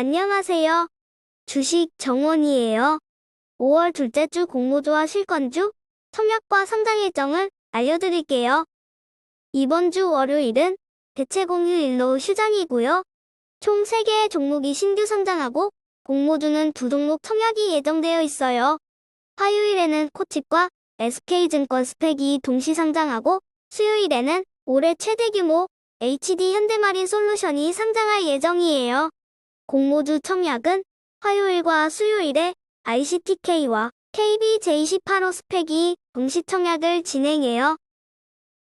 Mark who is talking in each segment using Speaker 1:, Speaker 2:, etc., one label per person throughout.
Speaker 1: 안녕하세요. 주식 정원이에요. 5월 둘째 주 공모주와 실권주, 청약과 상장 일정을 알려드릴게요. 이번 주 월요일은 대체 공휴일로 휴장이고요. 총 3개의 종목이 신규 상장하고 공모주는 두 종목 청약이 예정되어 있어요. 화요일에는 코칩과 SK증권 스펙이 동시 상장하고 수요일에는 올해 최대 규모 HD 현대마린 솔루션이 상장할 예정이에요. 공모주 청약은 화요일과 수요일에 ICTK와 KBJ18호 스펙이 동시 청약을 진행해요.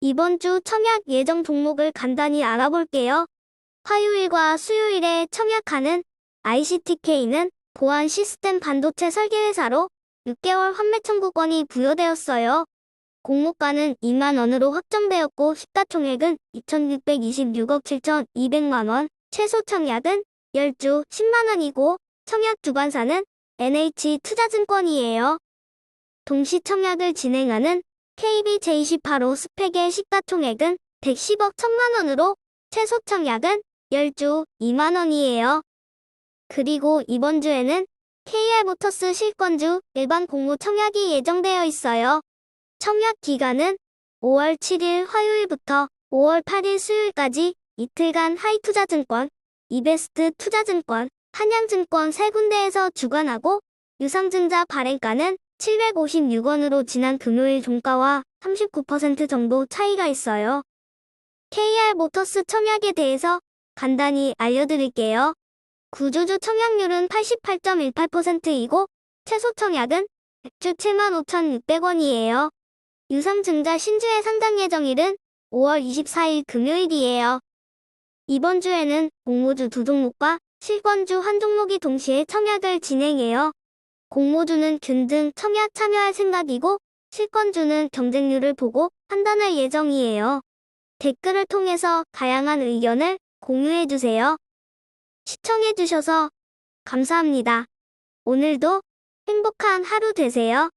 Speaker 1: 이번 주 청약 예정 종목을 간단히 알아볼게요. 화요일과 수요일에 청약하는 ICTK는 보안 시스템 반도체 설계회사로 6개월 환매 청구권이 부여되었어요. 공모가는 2만 원으로 확정되었고 시가총액은 2,626억 7,200만 원, 최소 청약은 10주 10만 원이고 청약 주관사는 NH 투자증권이에요. 동시 청약을 진행하는 KBJ18호 스펙의 시가총액은 110억 1천만 원으로 최소 청약은 10주 2만 원이에요. 그리고 이번 주에는 KR모터스 실권주 일반 공모 청약이 예정되어 있어요. 청약 기간은 5월 7일 화요일부터 5월 8일 수요일까지 이틀간 하이투자증권, 이베스트 투자증권, 한양증권 세 군데에서 주관하고 유상증자 발행가는 756원으로 지난 금요일 종가와 39% 정도 차이가 있어요. KR 모터스 청약에 대해서 간단히 알려드릴게요. 구조주 청약률은 88.18%이고 최소 청약은 100주 75,600원이에요. 유상증자 신주의 상장 예정일은 5월 24일 금요일이에요. 이번 주에는 공모주 두 종목과 실권주 한 종목이 동시에 청약을 진행해요. 공모주는 균등 청약 참여할 생각이고 실권주는 경쟁률을 보고 판단할 예정이에요. 댓글을 통해서 다양한 의견을 공유해주세요. 시청해주셔서 감사합니다. 오늘도 행복한 하루 되세요.